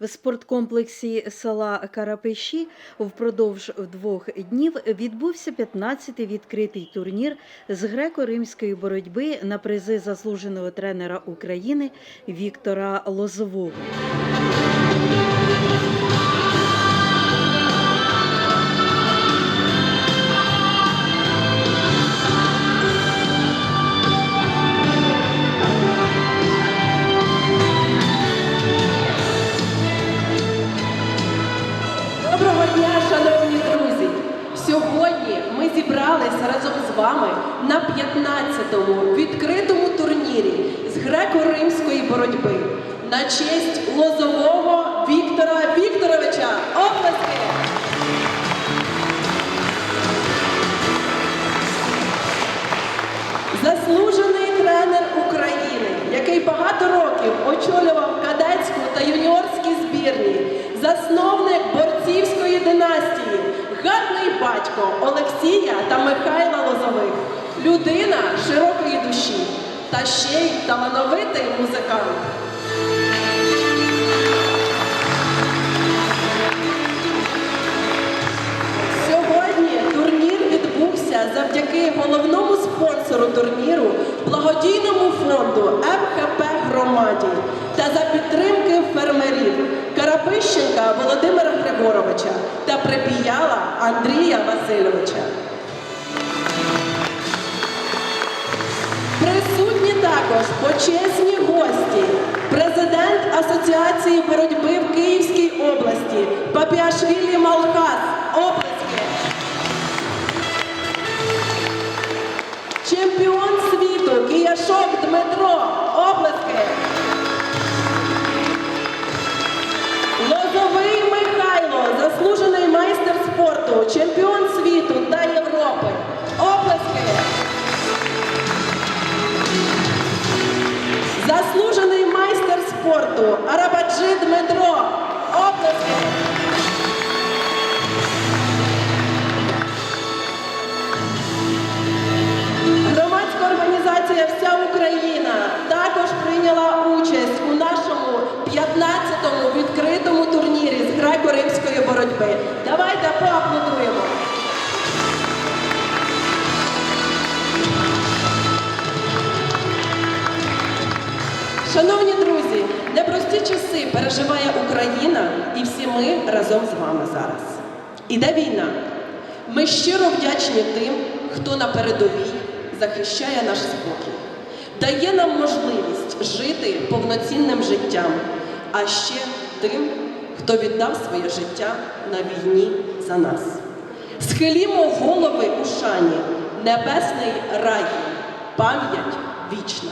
В спорткомплексі села Карапиші впродовж двох днів відбувся 15-й відкритий турнір з греко-римської боротьби на призи заслуженого тренера України Віктора Лозового. Зібралися разом з вами на 15-му відкритому турнірі з греко-римської боротьби на честь лозового Віктора Вікторовича. Оплески! Заслужений тренер України, який багато років очолював кадетську та юніорські збірні, засновник батько Олексія та Михайла Лозових, людина широкої душі та ще й талановитий музикант. Сьогодні турнір відбувся завдяки головному спонсору турніру, благодійному фонду МХП Громаді та за підтримки фермерів Карапищенка Володимира Григоровича та Припіяла Андрія Васильовича. Присутні також почесні гості, президент Асоціації боротьби в Київській області Папіашвілі Малхас. Оплески. Чемпіон світу Кияшок Дмитро. Спорту, чемпіон світу та Європи. Оплески. Заслужений майстер спорту Арабаджи Дмитро. Оплески. Шановні друзі, непрості часи переживає Україна і всі ми разом з вами зараз. Іде війна. Ми щиро вдячні тим, хто на передовій захищає наш спокій, дає нам можливість жити повноцінним життям, а ще тим, хто віддав своє життя на війні за нас. Схилімо голови у шані, небесний рай, пам'ять вічна.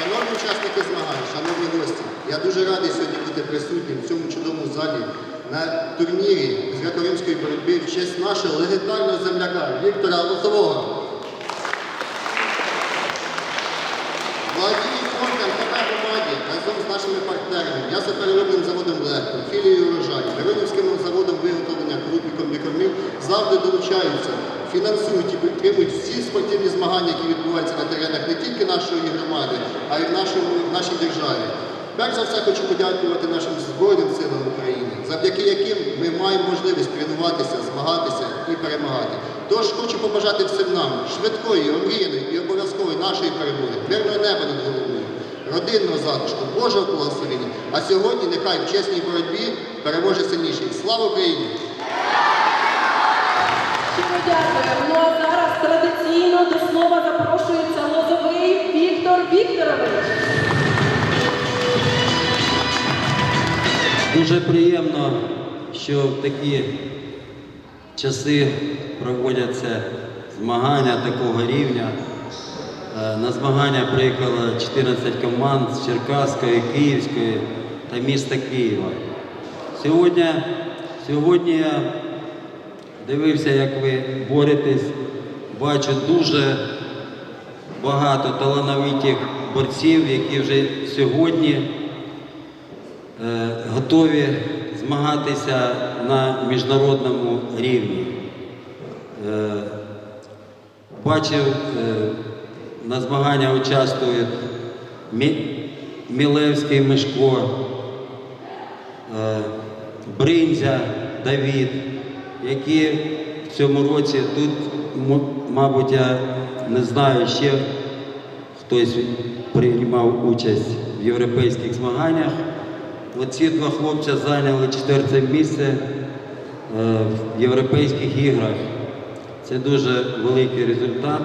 Шановні учасники змагань, шановні гості, я дуже радий сьогодні бути присутнім в цьому чудовому залі на турнірі з греко-римської боротьби в честь нашого легендарного земляка Віктора Лозового. Благодійним фондом КП громаді разом з нашими партнерами, м'ясопереробним заводом «Легко», філією «Урожай», Миронівським заводом виготовлення крупником бікормів завжди долучаються, фінансують і підтримують всі спортивні змагання, які відбуваються на теренах не тільки нашої громади, а й в, нашому, в нашій державі. Перш за все хочу подякувати нашим Збройним силам України, завдяки яким ми маємо можливість тренуватися, змагатися і перемагати. Тож хочу побажати всім нам швидкої, омріяної і обов'язкової нашої перемоги, мирного неба над головою, родинного затишку, Божого благословення. А сьогодні нехай в чесній боротьбі переможе сильніший. Слава Україні! Щиро дякую. Ну а зараз традиційно до слова запрошується Лозовий Віктор Вікторович. Дуже приємно, що в такі часи проводяться змагання такого рівня. Е, На змагання приїхало 14 команд з Черкаської, Київської та міста Києва. Сьогодні, сьогодні я дивився, як ви боретесь, бачу дуже багато талановитих борців, які вже сьогодні е, готові змагатися на міжнародному рівні. Е, Бачив, е, на змагання участвують Мілевський Мишко, Бринзя Давід, які в цьому році тут, мабуть, я не знаю, ще хтось приймав участь в європейських змаганнях. Оці два хлопця зайняли четверте місце е, в європейських іграх. Це дуже великий результат.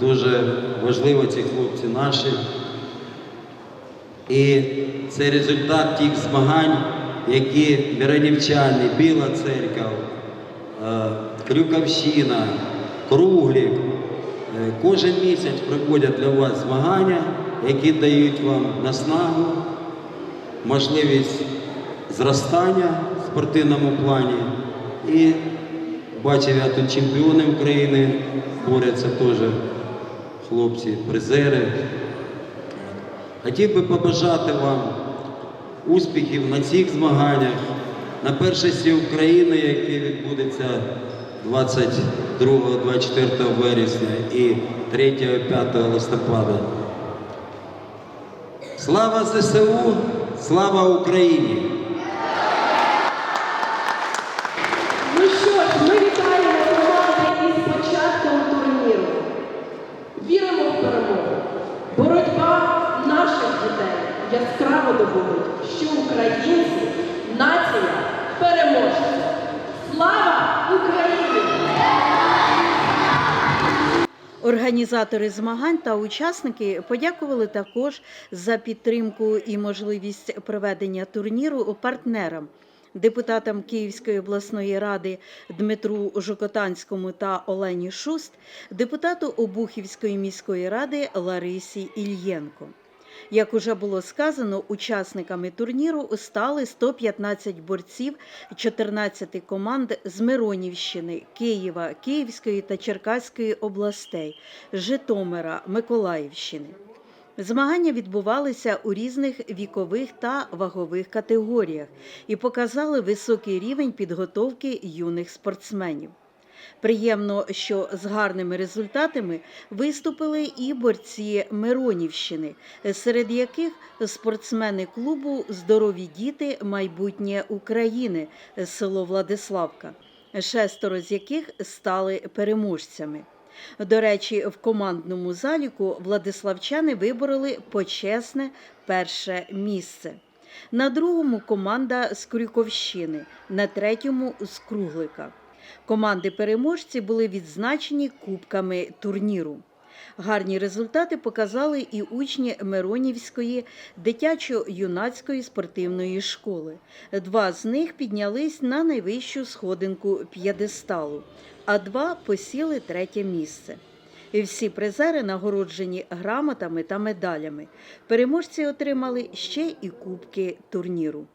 Дуже важливо ці хлопці наші. І це результат тих змагань, які Миронівчани, Біла Церква, е, Крюковщина, Круглік. е, Кожен місяць проводять для вас змагання, які дають вам наснагу, можливість зростання в спортивному плані. І бачив я тут чемпіони України, борються теж хлопці, призери. Хотів би побажати вам успіхів на цих змаганнях, на першості України, яке відбудеться 22-24 вересня і 3-5 листопада. Слава ЗСУ, слава Україні! Ну що ж, ми вітаємо команди із початком турніру. Віримо в перемогу. Боротьба наших дітей яскраво доводить, що українці Організатори змагань та учасники подякували також за підтримку і можливість проведення турніру партнерам. Депутатам Київської обласної ради Дмитру Жукотанському та Олені Шуст, депутату Обухівської міської ради Ларисі Ільєнко. Як уже було сказано, учасниками турніру стали 115 борців 14 команд з Миронівщини, Києва, Київської та Черкаської областей, Житомира, Миколаївщини. Змагання відбувалися у різних вікових та вагових категоріях і показали високий рівень підготовки юних спортсменів. Приємно, що з гарними результатами виступили і борці Миронівщини, серед яких спортсмени клубу Здорові діти майбутнє України село Владиславка, шестеро з яких стали переможцями. До речі, в командному заліку владиславчани вибороли почесне перше місце. На другому команда з Крюковщини, на третьому з Круглика. Команди переможці були відзначені кубками турніру. Гарні результати показали і учні Миронівської дитячо-юнацької спортивної школи. Два з них піднялись на найвищу сходинку п'єдесталу, а два посіли третє місце. І всі призери нагороджені грамотами та медалями. Переможці отримали ще і кубки турніру.